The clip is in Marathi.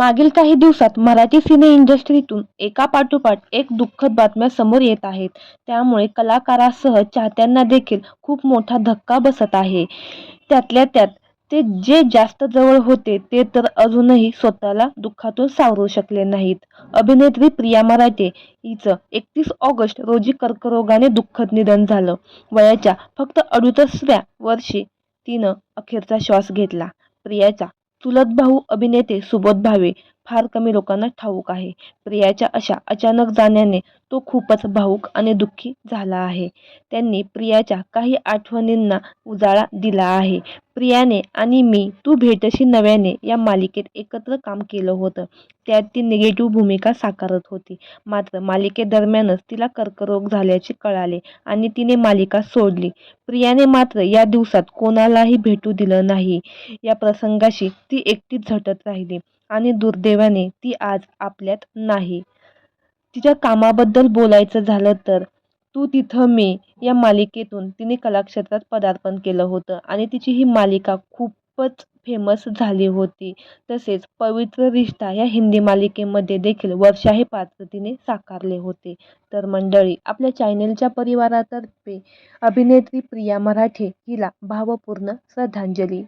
मागील काही दिवसात मराठी सिने इंडस्ट्रीतून एका पाठोपाठ एक दुःखद बातम्या समोर येत आहेत. त्यामुळे कलाकारासह चाहत्यांना देखील खूप मोठा धक्का बसत आहे. त्यातल्या त्यात ते जे जास्त जवळ होते ते तर अजूनही स्वतःला दुःखातून सावरू शकले नाहीत. अभिनेत्री प्रिया मराठे हिचं एकतीस ऑगस्ट रोजी कर्करोगाने दुःखद निधन झालं. वयाच्या फक्त अडुसष्टव्या वर्षी तिनं अखेरचा श्वास घेतला. प्रियाचा चुलत भाऊ अभिनेते सुबोध भावे फार कमी लोकांना ठाऊक आहे. प्रियाच्या अशा अचानक जाण्याने तो खूपच भावूक आणि दुःखी झाला आहे. त्यांनी प्रियाच्या काही आठवणींना उजाळा दिला आहे. प्रियाने आणि मी तू भेटशी नव्याने या मालिकेत एकत्र काम केलं होतं. त्यात ती निगेटिव्ह भूमिका साकारत होती. मात्र मालिकेदरम्यानच तिला कर्करोग झाल्याचे कळाले आणि तिने मालिका सोडली. प्रियाने मात्र या दिवसात कोणालाही भेटू दिलं नाही. या प्रसंगाशी ती एकटीच झटत राहिली आणि दुर्दैवाने ती आज आपल्यात नाही. तिच्या कामाबद्दल बोलायचं झालं तर तू तिथं मी या मालिकेतून तिने कलाक्षेत्रात पदार्पण केलं होतं आणि तिची ही मालिका खूपच फेमस झाली होती. तसेच पवित्र रिश्ता या हिंदी मालिकेमध्ये देखील वर्षा हे पात्र तिने साकारले होते. तर मंडळी, आपल्या चॅनेलच्या परिवारातर्फे अभिनेत्री प्रिया मराठे हिला भावपूर्ण श्रद्धांजली.